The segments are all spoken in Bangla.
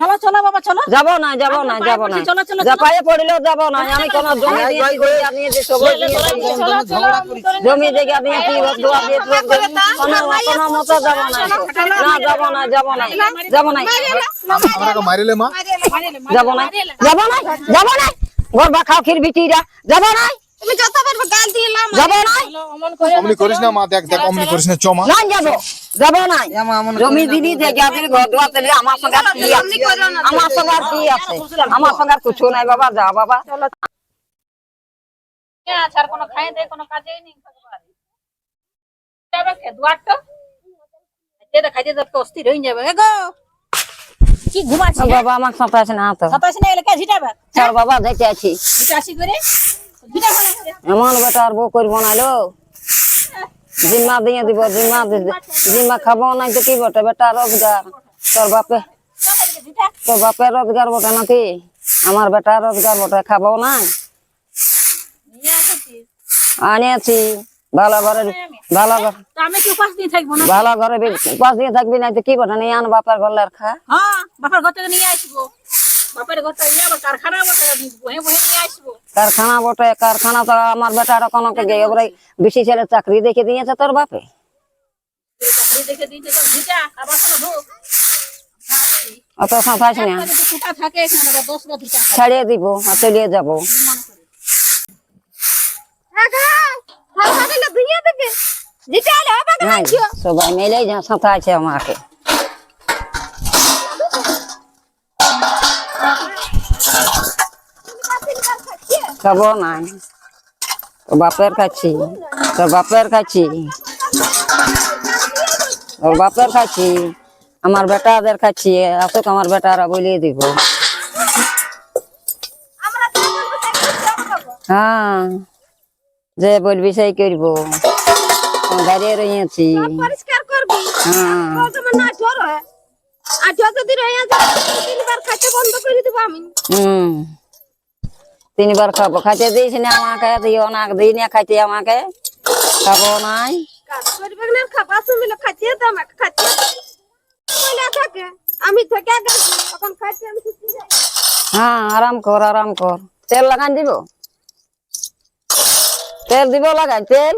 চলো চলো বাবা চলো। যাব না যাব না যাব না। পড়ছি, চলো, চলো, যা। পায়ে পড়লেও যাব না আমি কোন জমি দিয়ে আপনি যে সবই জমি জায়গা দিয়ে কি দোয়া দিয়ে তো কোন কোন মতো যাব না। না যাব না যাব না যাব না। আপনাকে মারিলে মা। যাব না যাব না যাব না। ঘর বা খাও খির বিটিরা। যাব না। তুমি যতবার গাল দিলাম যাব। না অমন করে অমনি করিস না মা দেখ দেখ অমনি করিস না চ মা। না যাব। যাব না। জমি দিদি দিয়ে ঘর দোয়া তেলে আমার সঙ্গে কি আছে? আমার সঙ্গে আর কি আছে? আমার সঙ্গে আর কিছু নাই বাবা যা বাবা। আর কোনো খাই দে কোনো কাজেই নেই। যাবে কে? দুয়ারটা যেটা খাইতে যাতে অস্থির হয়ে যাবে। গো কি ঘুমাচ্ছি বাবা আমার সাথে না তো। সাতাশ না এলাকা ঝিটাবে? চার বাবা দেখতে আছি করে? এমন বেটা আর বউ করব না লো জিম্মা দিয়ে দিব, জিম্মা জিম্মা খাব না তো কি বটে বেটা রোজগার? তোর বাপে তোর বাপের রোজগার বটে নাকি? আমার বেটা রোজগার বটে, খাব না আনিয়েছি। ভালো ঘরে ভালো ঘর উপাস ভালো ঘরে পাঁচ দিয়ে থাকবি না তো কি বটে? নিয়ে আন বাপের ঘরের খা হ্যাঁ বাপের ঘর থেকে নিয়ে আসব। কারখানা বটে কারখানা তো আমার বেটার কোনো বেশি ছেলে চাকরি দেখে দিয়েছে তোর বাপে অত সাঁতাস না ছাড়িয়ে দিব চলিয়ে যাব সবাই মিলেই যা সাঁতা আছে আমাকে খাব নাই তোর বাপের খাচ্ছি। তোর বাপের খাচ্ছি। তোর বাপের খাচ্ছি। আমার বেটাদের খাচ্ছি। আসুক আমার বেটারা বলিয়ে দিব। তো হ্যাঁ যে বলবি সেই করব। দাঁড়িয়ে রয়েছি হ্যাঁ। তো না আর যদি রয়ে যায় তিনবার খাইতে বন্ধ করে দিব আমি। হুম। তিনবার খাব। খাইতে দিস না আমাকে, দিও না, দিই না, খাইতে আমাকে। খাব নাই। আমি হ্যাঁ আরাম কর আরাম কর। তেল লাগান দিব? তেল দিব লাগাই, তেল?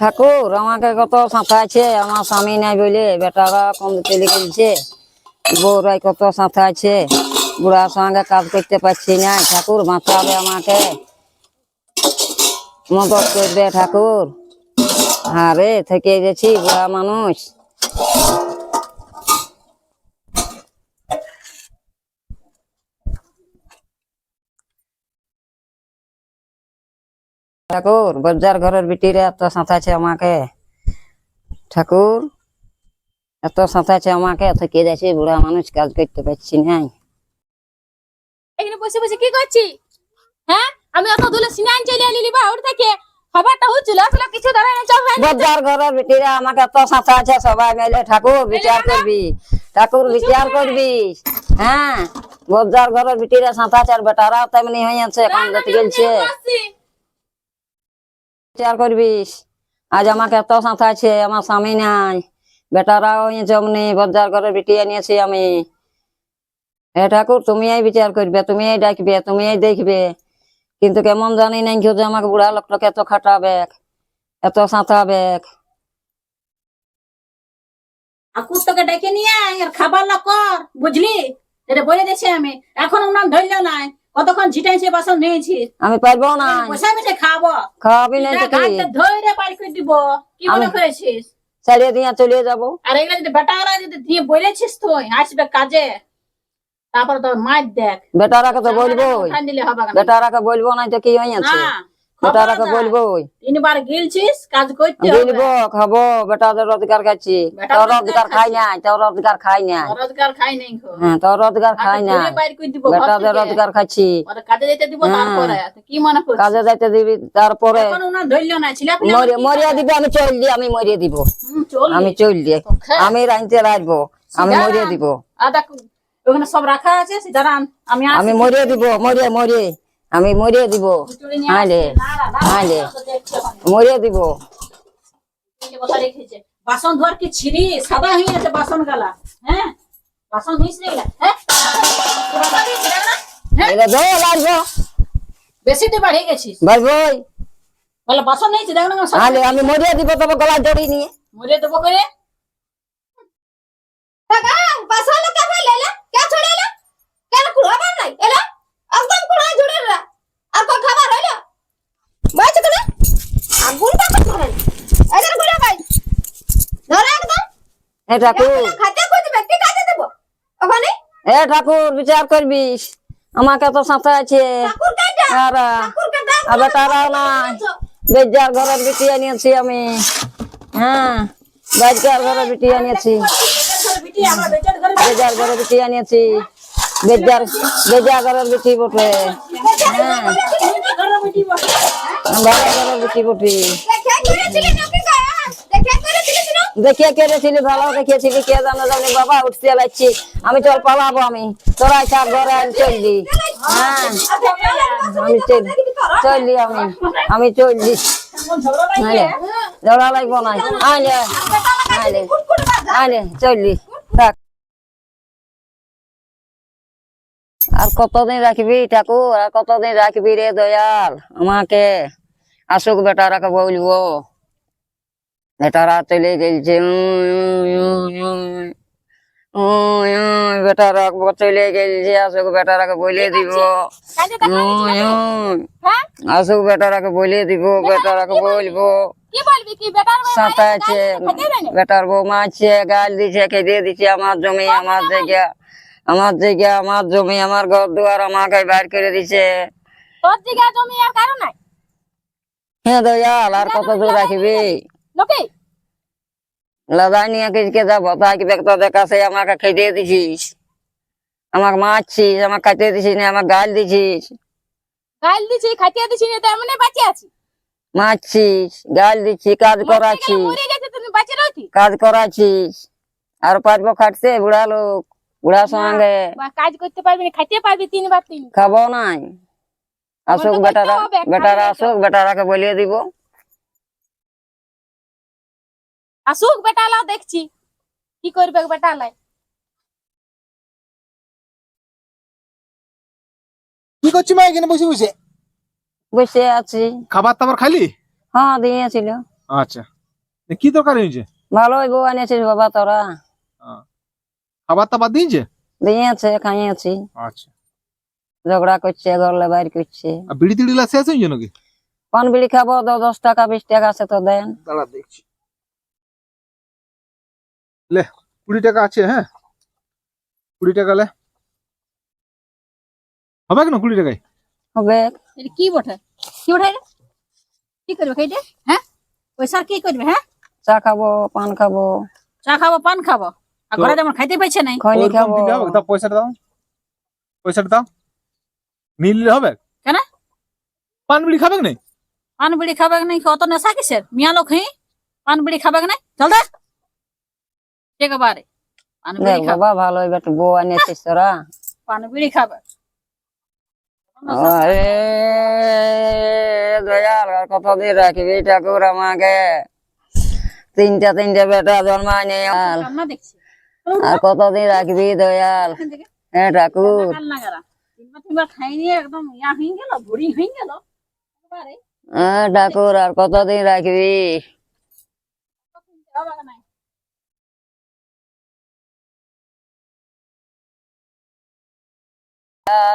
ঠাকুর, আমাকে কত সাঁথা আছে আমার স্বামী নাই বলে বেটারা কম তেলে কিনছে বউরাই কত সাঁথা আছে বুড়ার সঙ্গে কাজ করতে পারছি না, ঠাকুর বাঁচাবে আমাকে। মদত করবে ঠাকুর। আরে, থেকে গেছি বুড়া মানুষ। ঠাকুর বজ্জার ঘরের বিটিরে এত সাঁতাছে আমাকে। ঠাকুর এত সাঁতাছে আমাকে থেকে যাচ্ছে বুড়া মানুষ কাজ করতে পারছি না। এখানে বসে বসে কি করছি? হ্যাঁ? আমি অত দূরে সিনান চলে এলি বা ওর থেকে খাবারটা হচ্ছিল আসলে কিছু দাঁড়ায় না চল বজ্জার ঘরের বিটিরে আমাকে এত সাঁতা আছে সবাই মিলে ঠাকুর বিচার করবি। ঠাকুর বিচার করবি। হ্যাঁ? বজ্জার ঘরের বিটিরে সাঁতা আছে আর বেটারাও তেমনি হয়ে আছে গেলছে। বিচার করবিস? আজ আমাকে এত সাঁথাইছে আমার স্বামী নাই। বেটারাও হয়েছে অমনি বজ্জার ঘরের বিটি আনিয়েছি আমি। হে ঠাকুর তুমি এই বিচার করবে তুমি এই ডাকবে তুমি এই দেখবে। কিন্তু কেমন জানি নাই কেউ যে আমাকে বুড়া লোকটাকে এত খাটাবে, এত সাঁতাবে। আকুর তোকে ডেকে নিয়ে খাবার না কর, বুঝলি? এটা বলে দিয়েছি আমি। এখন উনার ধরল নাই। কতক্ষণ ঝিটাইছে বাসন নিয়েছি আমি পারব না। পয়সা বসে খাব। খাওয়াবি নাই তো কি ধরে বাড়ি করে দিব। কি মনে করেছিস? ছাড়িয়ে দিয়া চলে যাব। আর এগুলো যদি বেটারা যদি দিয়ে বলেছিস তুই আসবে কাজে। তারপর তোর মার দেখ। বেটারাকে তো বলব না। বেটারাকে বলব না তো কি হয়েছে হ্যাঁ বলব তিনবার গিলছিস কাজ করতে হবে। বলব খাব বেটাদের রোজগার খাচ্ছি বেটা তোর রোজগার রোজগার খাই নাই তোর রোজগার খাই নাই। রোজগার খাই নাই হ্যাঁ তোর রোজগার খাই নাই। বেটাদের থেকে। রোজগার খাচ্ছি কাজে যেতে দিব হ্যাঁ। তারপরে কি মনে করছিস? কাজে যাইতে দিবি তারপরে। এখন উনার ধরল না ছিল মরিয়ে মরিয়ে দিবি আমি চল দিয়ে আমি মরিয়ে দিব। আমি চল দিয়ে আমি রাইতে রাখব আমি সিধা মরিয়ে দিব। আদা ওখানে সব রাখা আছে সিধারান আমি। আমি মরিয়ে দিব মরিয়ে মরিয়ে। আমি মরিয়ে দিব। দেখছি এখন। মরিয়ে দিব। কথা রেখেছে বাসন ধোয়ার কি ছিরি? সাদা হয়ে গেছে বাসন গালা। হ্যাঁ? বাসন হ্যাঁ? বেশি তো বাড়িয়ে গেছিস। ভাই বলে বাসন নেই দেখ না সব আমি মরিয়া দিব তবে গলা জড়ি নিয়ে। মরে দেবো করে। কে ছড়ে নাই? এলে? একদম কুড়াই ঝুড়ে রে। আর কো খাবার হইল? মাছ কেন আগুনটা কত ধরে এদের কুড়া ভাই ধরে একদম। এ ঠাকুর। খাতে কই দিবে? কি খাতে দেব? ওখানে? এ ঠাকুর বিচার করবিস। আমাকে তো সাথে আছে। আর আবার তারাও নাই। বেজার ঘরের বিটি আনিয়েছি আমি। হ্যাঁ। বেজার ঘরের বিটি আনিয়েছি। বেজার ঘরের বিটি আনিয়েছি। দেখিয়ে বাবা উঠতে লাগছি আমি চল পালাবো আমি। তোরাই থাক ঘরে আমি চললি। হ্যাঁ আমি চল চললি আমি। আমি চললি। জোড়া লাগবো না আলে আলে আলে চললি। আর কতদিন রাখবি ঠাকুর? আর কতদিন রাখবি রে দয়াল? আমাকে আসুক বেটারাকে বলব। বেটারা চলে গেছে। বেটারা চলে গেছে। আসুক বেটারাকে বলে দিব। কাজে দেখা উই, উই। হ্যাঁ? আসুক বেটারাকে বলে দিব। বেটারাকে বলব? কি বলবি কি? বেটার বউ সাথে নাই, আছে গায়ে খেতে দেয় না। বেটার বৌমা আছে গাল দিছে খেতে দিছে আমার জমি আমার জায়গা। আমার জায়গা আমার জমি আমার ঘর দুয়ার আমাকে বাইর করে দিছে। তোর দিকে জমি আর কারও নাই? হ্যাঁ দয়াল আর কত দূর রাখবি? লোকে? লাদাই নিয়ে কিসকে যাব? তাই কি দেখতো দেখাছে আমাকে খেতে দিছিস। আমাকে মারছিস আমাকে খাইতে দিছিস না আমাকে গাল দিছিস। গাল দিছি খাইতে দিছি না তো এমনি বাঁচে আছি। মারছিস গাল দিচ্ছি কাজ রয়েছি? কাজ করাচ্ছিস আর পারব খাটতে বুড়া লোক। বুড়ার সঙ্গে কাজ করতে পারবি না খাইতে পারবি তিনবার তিন। খাব নাই। আসুক বেটারা বেটারা আসুক বেটারাকে বলিয়ে দিব। আসুক বেটালাও দেখছি। কি করবে বেটালাই কি করছি মা এখানে বসে বসে? বসে আছি। খাবার দাবার খাইলি? হ্যাঁ দিয়েছিল। আচ্ছা। কি তরকারি হয়েছে? ভালোই বউ আনিয়েছিস বাবা তোরা। খাবার দাবার দিয়েছে? দিয়েছে খাইয়েছি। আচ্ছা। ঝগড়া করছে ঘরলে বাইর করছে। আর বিড়ি তিড়িগুলা শেষ হয়েছে নাকি? পান বিড়ি খাব দশ টাকা বিশ টাকা আছে তো দেন। দাঁড়া দেখছি। লে কুড়ি টাকা আছে হ্যাঁ। কুড়ি টাকা লে। হবে কেন কুড়ি টাকায়? হবে। কি বটে? কি বটে কি করবে খাইতে? হ্যাঁ? পয়সার কি করবে হ্যাঁ? চা খাব পান খাব। চা খাব পান খাব? আর ঘরে যেমন খাইতে পাইছে নাই? ওরকম খাব। দাও পয়সাটা দাও। পয়সাটা দাও। নিলে হবে? কেন? পান বিড়ি খাবে না পান বিড়ি খাবে নাই অত নেশা কিসের? মিয়া লোক হই পান বিড়ি খাবে নাই? চল দে। একেবারে পান দেখ বিড়ি খাবে বাবা ভালোই বেটা বউ আনিয়েছিস তোরা। পান বিড়ি খাবে। আরে দয়াল আর কতদিন রাখবি ঠাকুর আমাকে? তিনটা তিনটা বেটা জন্মায়নি আর কান্না দেখছি। আর কতদিন রাখবি দয়াল? হ্যাঁ ঠাকুর। হয়ে, ঠাকুর, আর কতদিন রাখবি?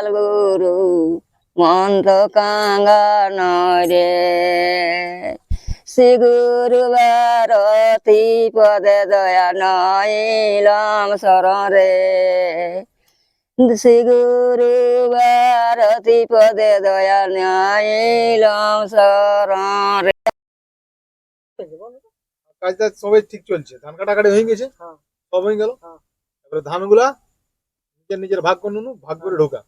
গুরু মন তো কাঙ্গা নয় রে। শ্রী গুরু ভারতী পদে দয়া নইলাম শরণ রে শ্রী গুরু ভারতী পদে দয়া নইলাম শরণ রে কাজটা সবাই ঠিক চলছে ধান কাটাকাটি হয়ে গেছে হ্যাঁ। সব হয়ে গেল হ্যাঁ। এবারে ধানগুলা নিজের নিজের ভাগ করে নুনু ভাগ করে ঢোকা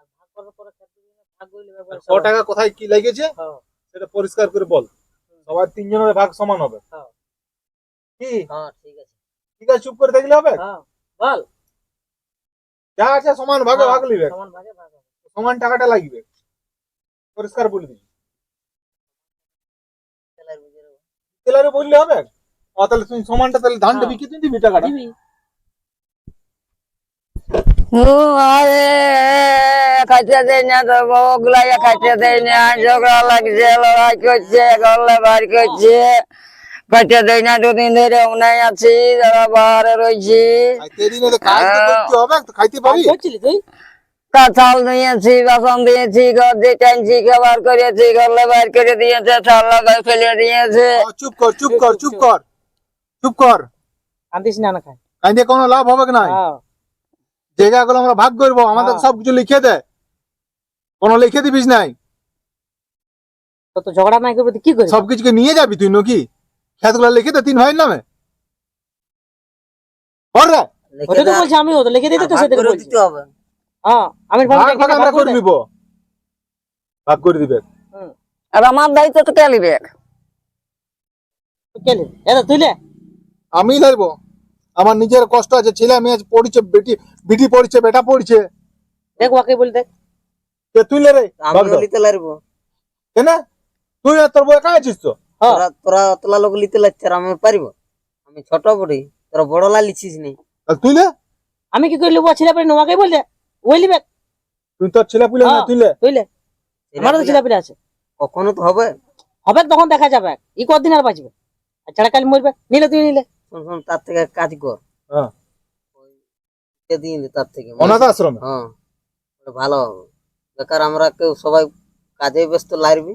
আর ক টাকা কোথায় কি লেগেছে হ্যাঁ। সেটা পরিষ্কার করে বল সবার তিনজনের ভাগ সমান হবে। হ্যাঁ। কি? হ্যাঁ ঠিক আছে। ঠিক আছে চুপ করে থাকলে হবে? হ্যাঁ বল। যা আছে সমান ভাগে ভাগ লিবে। সমান ভাগে ভাগ সমান টাকাটা লাগবে। পরিষ্কার বলে দিবি। তেলারে বললে হবে? ও তাহলে তুমি সমানটা তাহলে ধানটা। বিক্রি তুমি দিবি টাকাটা? দিবি। ও আরে খাইতে দেয় না তো বউগুলাই খাইতে দেয় না ঝগড়া লাগছে লড়াই করছে গল্লে বার করছে। খাইতে দেয় না দুদিন ধরে উনাই আছি যারা বাহারে রয়েছি। খাইতে দিনে তো কাজ তো করতে হবে তো খাইতে কাজ পাবি করছিলি তুই? কাঁঠাল দিয়েছি বাসন দিয়েছি ঘর দিয়ে টাইনছি খাবার করেছি গল্লে বার করে দিয়েছে চাল লাগাই ফেলে দিয়েছে। চুপ কর চুপ কর চুপ কর চুপ কর। কান্দিস না না খাই কোনো লাভ হবে না জায়গাগুলো আমরা ভাগ করব আমাদের। সবকিছু লিখে দে। কোনো লিখে দিবিস নাই। তো তো ঝগড়া নাই করবি কি করবি সবকিছুকে নিয়ে যাবি তুই নাকি? খেতগুলো লিখে দে তিন ভাইয়ের নামে। বল রে। ওটা তো বলছি আমিও তো লিখে দিতে তো সেটা বলছি। হ্যাঁ আমি ভাগ ভাগ আমরা করে নিব। ভাগ করে দিবে। আর আমার দায়িত্ব তো কে লিবে কেলে এটা তুইলে আমি ধরবো। আমার নিজের কষ্ট আছে ছেলে মেয়ে পড়ছে বেটি বিটি পড়ছে বেটা পড়ছে। দেখ ওকে বল দেখ। তুই লে রে? ভাগ আমিও দাও। লিতে লাগবো কেন তুই তোর আছিস তো? হ্যাঁ। তোরা তোরা অতলা লোক লিতে লাগছে আমি পারিব? আমি ছোট বড়ি তোরা বড় লা লিছিস নি। তুই লে আমি কি ছেলে পরে নোয়াকে বল দে ওই লিবে? তুই তোর ছেলে পুলে না হ্যাঁ। তুই লে তুইলে আমারও তো ছেলে পেলে আছে। কখনো তো হবে। হবে তখন দেখা যাবে। ই কদিন আর বাঁচবে? আর ছাড়া কালি মরবে। নিলে তুই নিলে। শোন শোন তার থেকে কাজ কর। হ্যাঁ। কে দিয়ে তার থেকে অনাথ আশ্রমে? হ্যাঁ। ভালো হবে। বেকার আমরা কেউ সবাই কাজে ব্যস্ত লাগবি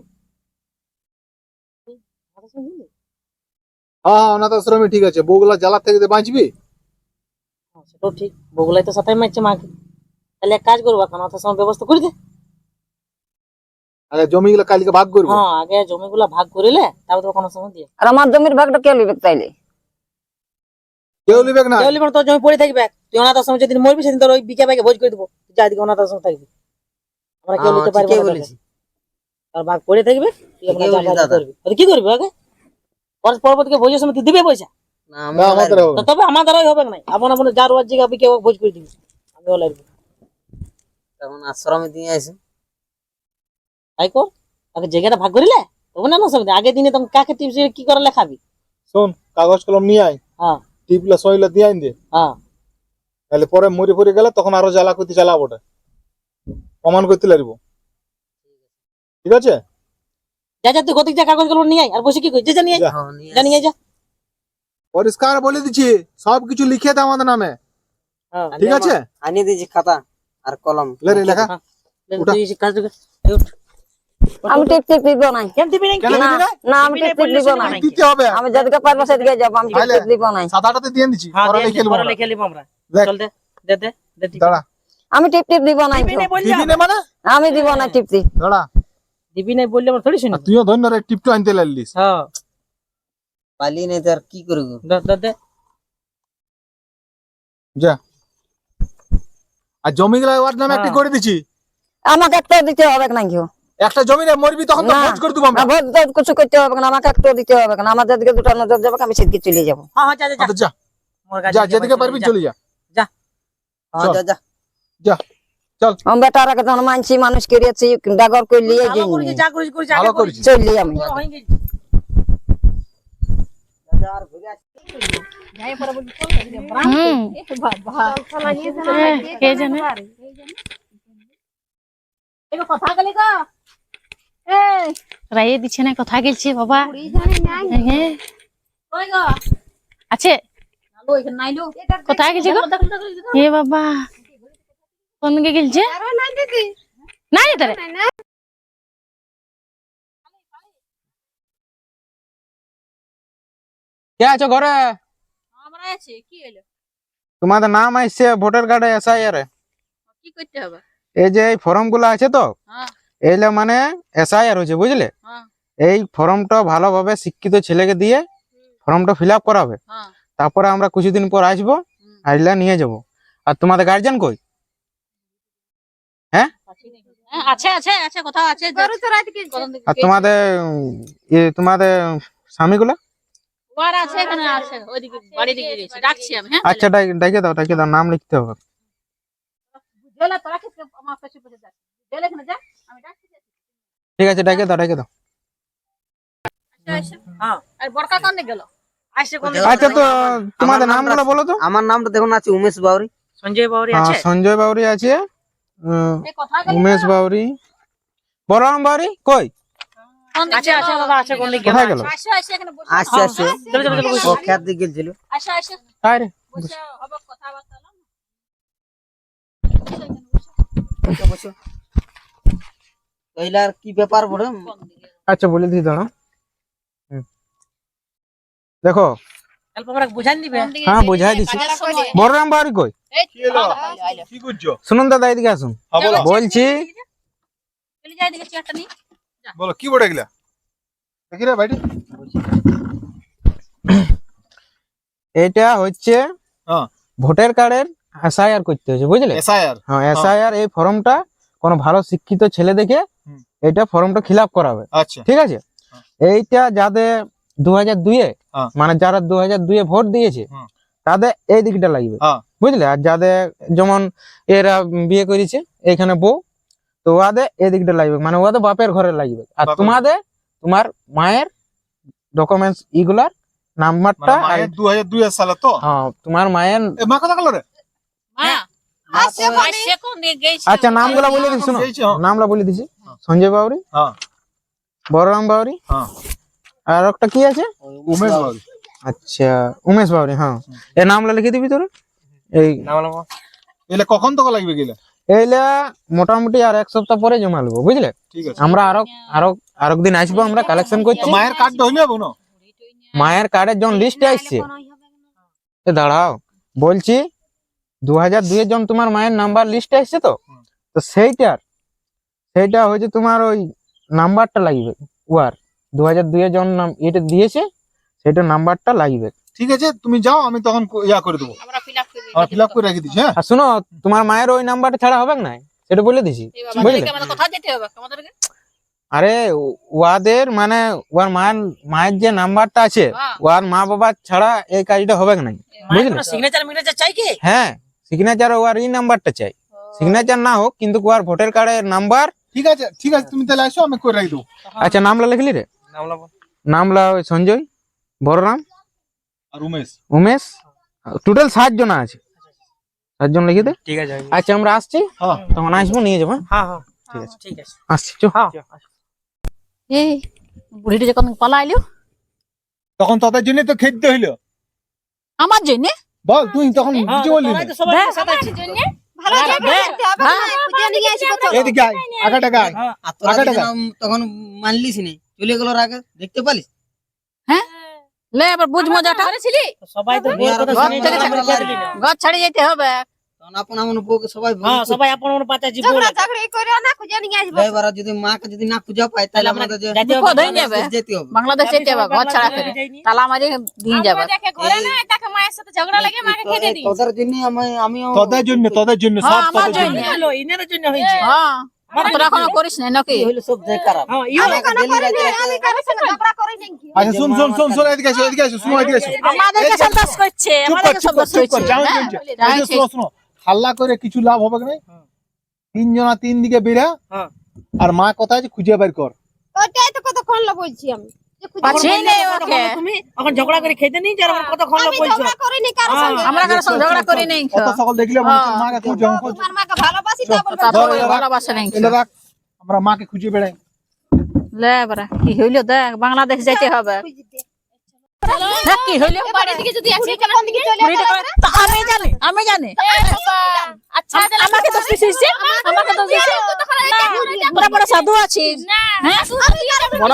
হ্যাঁ হ্যাঁ অনাথ আশ্রমে ঠিক আছে। বউগুলা জ্বালা থেকে বাঁচবি? হ্যাঁ, সেটাও ঠিক। বগুলাই তো সাথে মারছে মাকে। তাহলে এক কাজ করব এখন অর্থাৎ ব্যবস্থা করে দে। আগে জমিগুলো কালকে ভাগ করব। হ্যাঁ আগে জমিগুলা ভাগ করিলে তারপর তো কোনো সময় দিয়ে আর আমার জমির ভাগটা কে লিবে তাইলে কেউ লিবে না? কেউ লিবে তোর জমি পড়ে থাকবে। তুই অনাথ আশ্রমে যেদিন মরবি সেদিন তোর ওই বিকে বাইকে ভোজ করে দেবো। যা দিকে অনাথ আশ্রম থাকবি। আমরা কেউ নিতে পারব না বলেছি। ভাগ পড়ে থাকবে? কি করবি? আগে পরবর্তীকে ভোজের সময় তুই দিবে পয়সা। তবে আমার দ্বারাই হবে না। আপন আপন যার ওয়ার জিগা বিকে ভোজ করে দিবি। আমি লাগবে। তখন আশ্রমে দিয়ে আসে তাই কর। আগে জায়গাটা ভাগ করিলে তবে না না সময় আগে দিনে তুমি কাকে টিপস কি করে লেখাবি? শোন কাগজ কলম নিয়ে আয়। হ্যাঁ। টিপলা সইলা দিয়ে আইন দে। হ্যাঁ। তাহলে পরে মরে পরে গেলে তখন আরও জ্বালা করতে চালাবো ওটা। প্রমাণ করতে লাগবো। ঠিক আছে? যা যা তুই গতিক যা কাগজগুলো নিয়ে আয় আর বসে কি করি যা যা নিয়ে আয়। যা। হ্যাঁ, নিয়ে যা আয়, যা। পরিষ্কার বলে দিচ্ছি সব কিছু লিখে দে আমাদের নামে। হ্যাঁ। ঠিক আছে? আনিয়ে দিয়েছি খাতা আর কলম। লে রে লেখা। তুই কাজ। আমি টিপ টিপ দিব না কেন দিবি না? না আমি টিপ টিপ দিব নাই দিতে হবে। আমি যেদিকে পারব সেদিকে যাব আমি টিপ তাহলে? টিপ দিব নাই। সাদাটাতে দিয়ে হ্যাঁ পরে লিখে আমরা। লিখে নিবো আমরা। চল দে দে দে দে দাঁড়া। আমি টিপ টিপ দিব নাই না। না মানে? আমি দিব না টিপ টিপ। দাঁড়া। দিবি না বললি আমরা থোড়ি শুনি তুইও ধন্য রে টিপ টিপটু আনতে লাগলিস। হ্যাঁ। পালিয়ে নেই তো আর কি করব? দে দে যা। আর জমিগুলো ওর নামে একটা হ্যাঁ। করে দিচ্ছি আমাকে একটা দিতে হবে না কিও একটা জমি না মরবি তখন তো না। খোঁজ করে দেবো আমরা। না, ভোট টোট কিছু করতে হবে না আমাকে একটা দিতে হবে না। আমার যেদিকে দুটো নজর যাবে আমি সেদিকে চলে যাব। হ্যাঁ হ্যাঁ যা যা যা। আচ্ছা, যা। মোর কাছে যা যা, যেদিকে চলে পারবি যা। চলে যা হ্যাঁ চল। যা যা আমি বেটারাকে মানছি মানুষ করিয়েছি ডাগর করলি এই ভালো যা করেছিস, করেছিস, ভালো আগে করেছিস। করেছিস। চললি আমি। তোর হয়ে গেছে। হুম। কে জানে এগো কথা গলি গো এই। রাইয়ে দিচ্ছে না কথা গেলছে বাবা। কুড়ি জানি নাই। হ্যাঁ কই গো? আছে? কোথায় গেছে গো? এ বাবা। কোন গেলছে? আরও নাই দিদি না যেতে রে কে আছো ঘরে? আমরা আছি। কি হলো তোমাদের নাম আসছে ভোটার কার্ডে এসআইআর কি করতে হবে? এই যে এই ফর্মগুলো আছে তো হ্যাঁ। এইগুলো মানে এসআইআর হয়েছে বুঝলে? হ্যাঁ। এই ফর্মটা ভালোভাবে শিক্ষিত ছেলেকে দিয়ে ফর্মটা ফিল আপ করাবে। হ্যাঁ। তারপরে আমরা কিছুদিন পর আসব আসলে নিয়ে যাব। আর তোমাদের গার্জেন কই? হ্যাঁ, আছে আছে আছে কোথাও আছে। আর তোমাদের তোমাদের স্বামীগুলো? ওর আছে এখানে আছে ওইদিকে বাড়ি দিকে গেছে। ডাকছি আমি হ্যাঁ। আচ্ছা ডাক- দাও ডাকে দাও নাম লিখতে হবে। ঠিক আছে ডাকে দাও ডাকে দাও। আচ্ছা আচ্ছা হ্যাঁ আচ্ছা তো তোমাদের নামগুলো বলো তো। আমার নামটা দেখুন আছে উমেশ বাউরি। হ্যাঁ, সঞ্জয় বাউরি আছে? উম, এই কথা উমেশ বাউরি। বলরাম বাউরি? কই? আছে আছে দাদা আছে কোন কোথায় গেল? আসো আসো এখানে বসো। আসছে আসছে। ও খেত দিকে গেছিল আসো আসো। হায় রে বসে। হবে কথাবার্তা হলো। বসো, বসো। কইলার কি ব্যাপার বড়? আচ্ছা বলে দাঁড়াও। দেখো হ্যাঁ বুঝাই দিছি। কই? শুনুন দাদা এদিকে আসুন। হ্যাঁ বলছি বলো কি বড় এগুলা? দেখি রে এটা হচ্ছে হ্যাঁ। ভোটার কার্ডের এসআইআর করতে হচ্ছে বুঝলে? এসআইআর হ্যাঁ এসআইআর এই ফর্মটা কোনো ভালো শিক্ষিত ছেলে দেখে এটা ফর্মটা ফিল আপ করাবে। আচ্ছা। ঠিক আছে? এইটা যাদের দু হাজার দুইয়ে হ্যাঁ। মানে যারা দু হাজার দুইয়ে ভোট দিয়েছে তাদের এই দিকটা লাগবে। হ্যাঁ। বুঝলে? আর যাদের যেমন এরা বিয়ে করেছে এখানে বউ তো ওদের এই দিকটা লাগবে। মানে ওদের বাপের ঘরে লাগবে। আর তোমাদের তোমার মায়ের ডকুমেন্টস ইগুলার নাম্বারটা মানে দু হাজার দুই সালে তো? হ্যাঁ তোমার মায়ের মা কথা গেল রে। গেছে। আচ্ছা নামগুলা বলে দিচ্ছি হ্যাঁ। নামগুলা বলে দিচ্ছি। সঞ্জয় বাউরি হ্যাঁ। বলরাম বাউরি হ্যাঁ। আর একটা কি আছে? উমেশ বাবু আচ্ছা উমেশ বাউরি হ্যাঁ। এই নামলা লিখে দিবি তোর? এই এলে কখন তোকে লাগবে গেলে? এইলা মোটামুটি আর এক সপ্তাহ পরে জমা নেব বুঝলে? ঠিক আছে। আমরা আরও আরও আরও দিন আসব আমরা কালেকশন করছি। মায়ের কার্ডটা হইলে যাব না? মায়ের কার্ডের যখন লিস্টে আসছে। এ দাঁড়াও বলছি দু হাজার দুইয়ের যখন তোমার মায়ের নাম্বার লিস্টে আসছে তো? তো সেইটার সেইটা হচ্ছে তোমার ওই নাম্বারটা লাগবে ওয়ার। দু হাজার দুইয়ের যখন নাম এটা দিয়েছে সেটার নাম্বারটা লাগবে। ঠিক আছে তুমি যাও আমি তখন ইয়া করে দেবো। ফিল আপ করে রেখে দিচ্ছি হ্যাঁ? আর শুনো তোমার মায়ের ওই নাম্বারটা ছাড়া হবে না সেটা বলে দিছি। বুঝলে? আরে ওয়াদের মানে ওর মায়ের মায়ের যে নাম্বারটা আছে হ্যাঁ। ওর মা বাবা ছাড়া এই কাজটা হবে না বুঝলে? সিগনেচার মিগনেচার চাই কি? হ্যাঁ সিগনেচার ওর এই নাম্বারটা চাই। সিগনেচার না হোক কিন্তু ওর ভোটার কার্ডের নাম্বার ঠিক আছে ঠিক আছে তুমি তাহলে আসো আমি করে রেখে দেবো। আচ্ছা নামলা লিখলি রে। নামলা ওই সঞ্জয়। বড়রাম আর উমেশ। উমেশ? টোটাল সাত জন আছে। সাতজন লিখে দে। ঠিক আছে আচ্ছা আমরা আসছি। হ্যাঁ। তখন আসব নিয়ে যাব হ্যাঁ? হ্যাঁ হ্যাঁ। ঠিক আছে। ঠিক আছে। আসছি চো। এই বুড়িটা যখন পালাইলো তখন তাদের জন্য তো খেতে হইল। আমার জন্য? বল তুই তখন কিছু বললি হ্যাঁ, হ্যাঁ, হ্যাঁ। নাম তখন মানলিস নি চলে গেল আগে দেখতে পালিস লে এবার বুঝ মজাটা। করেছিলি সবাই তো আমি বউয়ের আর কথা ঘর শুনে থেকে আমরা চাকরি রেখে করি দিলি না। ঘর ছাড়ে যেতে হবে। তখন আপন আমন বউকে সবাই হ্যাঁ সবাই আপন আপন পাতা জীবন ঝগড়া ঝগড়ি করে না খুঁজে নিয়ে আসব। এবার যদি মাকে যদি না খুঁজে পাই তাহলে তাহলে আমরা আমাদের যে যাইতে হবে বিপদ হয়ে যাবে যেতে হবে। বাংলাদেশ যেতে হবে ঘর ছাড়া করে যাইনি। তালা মাঝে দিন যাবে। দেখে ঘরে না তাকে মায়ের সাথে ঝগড়া লাগে মাকে খেতে দিই তোদের জন্য আমি আমিও তোদের জন্য তোদের জন্য হ্যাঁ, সব আমার তোদের জন্য। জন্য। হলো, ইনাদের জন্য। হয়েছে হ্যাঁ। তোরা এখনও করিস না নাকি? হইল সব দেখ খারাপ? হ্যাঁ, আমি কোনো করিনি, আমি কারোর সঙ্গে ঝগড়া করি নাকি আচ্ছা শুন শুন শুন শুন এদিকে আসো এদিকে আসো শুনো এদিকে আসো আমাদেরকে সব করছে আমাদেরকে চুপ সব কর দোষ চুপ কর করছে। যাও হ্যাঁ, শুনছো যাই এই শুনো শুনো হাল্লা করে কিছু লাভ হবে নাই? তিনজনা তিন দিকে বেরা হ্যাঁ। আর মা কথা আছে খুঁজে বের কর। ওটাই তো কতক্ষণ বলছি আমি। এখন ঝগড়া করে খেতে যার কত খন্ড বলছো। হ্যাঁ, সঙ্গে। আমরা কারোর সঙ্গে ঝগড়া করি নাই। কত সকল দেখলে হচ্ছে হ্যাঁ। মাকে খুঁজে অঙ্ক মাকে ভালোবাসি তারপরে নাই। আমরা মাকে খুঁজে বেড়াই। লে বারা কি হইল দেখ বাংলাদেশ যেতে হবে। কি হইল বাড়ি থেকে যদি আছে কোন দিকে চলে আমি জানি আমি জানি। আচ্ছা আমাকে তো দিছিস আমাকে তো দিছিস বড় বড় সাধু আছিস হ্যাঁ? বড়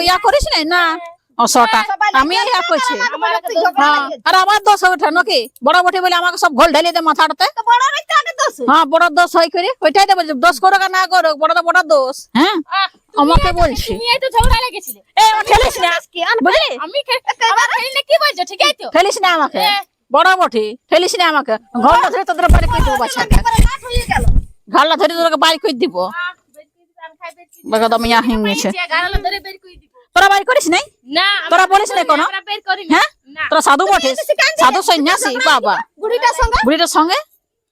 ইয়া করিস না। না অসটা আমি ইয়া করছি হ্যাঁ আর আমার দোষ ওঠে নাকি? বড় বটে বলে আমাকে সব ঘোল ঢেলে দে মাথাটাতে। বড় দোষ। হ্যাঁ বড় দোষ হয় করে। ওইটাই তো বলছি দোষ করো আর না করো বড় বড় দোষ। হ্যাঁ আমাকে বলছি। না। আমাকে। বড় বটে ঠেলিস না আমাকে। ঘরটা ধরে তোদের বাড়ি করে দেবো বাচ্চাকে হয়ে ধরে তোদেরকে বাড়ি করে ধরে বের করে দিব। তোরা বাড়ি করিস নাই? না তোরা বলিস না কোনো? করি হ্যাঁ? তোরা সাধু বটিস? সাধু সন্ন্যাসী? বাবা। বুড়িটার সঙ্গে? বুড়িটার সঙ্গে?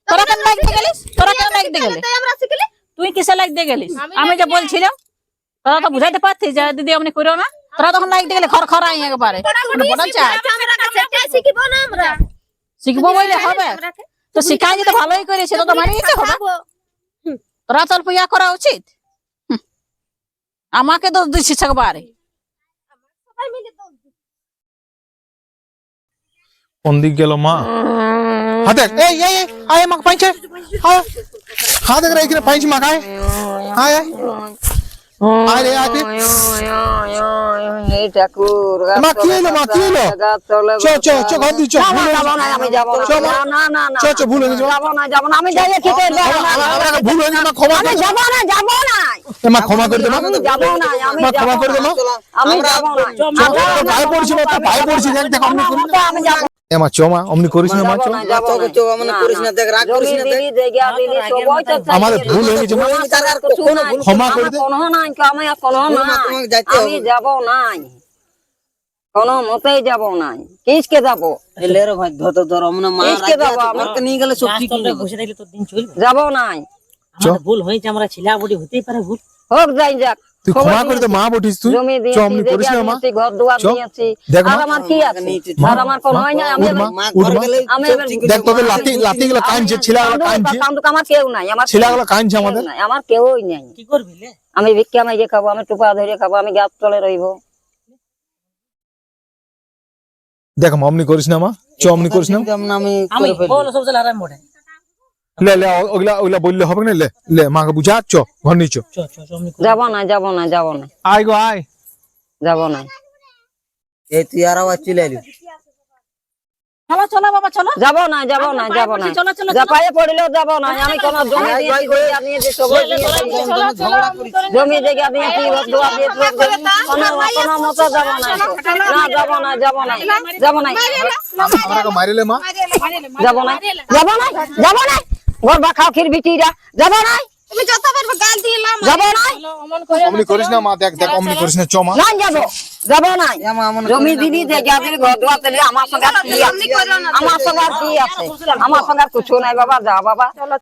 তোরা কেন লাগতে গেলিস? তোরা কেন লাগতে গেলি? তাই আমরা শিখলে তুই কিসে লাগতে গেলিস? আমি যে বলছিলাম তোরা তো বুঝাইতে পারছিস যে দিদি আপনি করো না? তোরা তখন লাইট গেলে খর একবারে। আমরা কাছে কে শিখিব না আমরা? শিখব বললে হবে। তো শিখাই যদি ভালোই করেছে তো তো মানিয়েছে হবে। তোরা তো অল্প ইয়া করা উচিত? হুম। আমাকে তো দিচ্ছিস একবারে সবাই মিলে দৌড় দিই। কোন দিক গেল মা হাতে এই এই এই, আয় মা পাইছে আয় হাতে করে এখানে পাইছি মা কায় আয় আয় আয় রে আয় এই ঠাকুর মা, কি হলো, মা, কি হলো? চ চ চ ঘর দি চ ভুল হয়ে যাব না আমি যাব চ, না মা। না না না চ চ ভুল হয়ে গেছে মা। যাব না যাব না আমি যাই কি করব আমার- আমার একটা ভুল হয়ে গেছে মা ক্ষমা আমি করে দে। যাব না যাব না এ মা ক্ষমা করে দে মা। আমি যাব না আমি মা ক্ষমা করে দে মা। আমি যাব না। তোর ভাই পড়ছি মা পড়ছি দেখ দেখ অমনি করিস না। আমি যাব এ মা অমনি করিস না মা চ। যাব না যাব না। চো, মানে করিস না, দেখ, রাগ করিস না, দেখ। জমি জায়গা দিলি, সবাই তো চাই। আমাদের ভুল হয়ে গেছে মা। আমার আর কিছু নাই। ক্ষমা করে দে। আমি যাব নাই। কোনো মতেই যাব নাই। কিসকে যাব? এলে রে ভাই ধর ধর, মা কিসকে যাব আমরা? নিয়ে গেলে সব ঠিক হয়ে যাবে। বসে থাকলে তোর দিন চলবে। যাব নাই। ভুল হয়েছে আমরা ছিলা বডি হতেই পারে ভুল। হোক যাই যাক। তুই ক্ষমা করে দে মা বটিস তুই। চ অমনি করিস না মা। ঘর দুয়ার চ। দিয়েছি দেখ মা। আর আমার কি আছে? আর আমার কোনো হয় না আমি আমি সব এবার- ঠিক দেখ যাবে। তোদের লাতি লাতি গুলো কাঁদছে ছিলাগুলো কাঁদছে। আমার কেউ নাই আমার ছিলাগুলো কাঁদছে আমাদের। আমার কেউই নাই। কি করবি লে? আমি ভিক্ষা মাইয়ে খাব আমি টুপা ধরে খাব আমি গাছ তলে রইব। দেখ মা অমনি করিস না মা। চ অমনি করিস না। আমি আমি বল সব জেলা আরাম মোড়ে লে লে ওগুলা ওগুলা বললে হবে না লে লে মাকে বুঝা চ ঘর নিয়ে চ চ চ চ আমি যাব না যাব না যাব না। আয় গো আয়। যাব না। এই তুই আর আবার চলে এলি। চলো চলো বাবা চলো। যাব না যাব না যাব না। চলো চলো যা পায়ে পড়লেও যাব না। আমি কোন জমি জায়গা দোয়া দিয়েছি কোনো কোনো মতো যাব না না যাব না যাব না। যাব না আমাকে মারিলে মা। যাব না যাব না যাব না। ঘর বা খাও খির বিটিরা যাব না? তুমি যতবার গাল দিলাম যাব না? অমনি করিস না মা দেখ দেখ অমনি করিস না চমা না যাব। যাব না? জমি দিদি যে দিলি ঘর দোয়া তেলে আমার সঙ্গে কি আছে? আমার সঙ্গে কি আছে? আমার সঙ্গে কিছু নাই বাবা যা বাবা।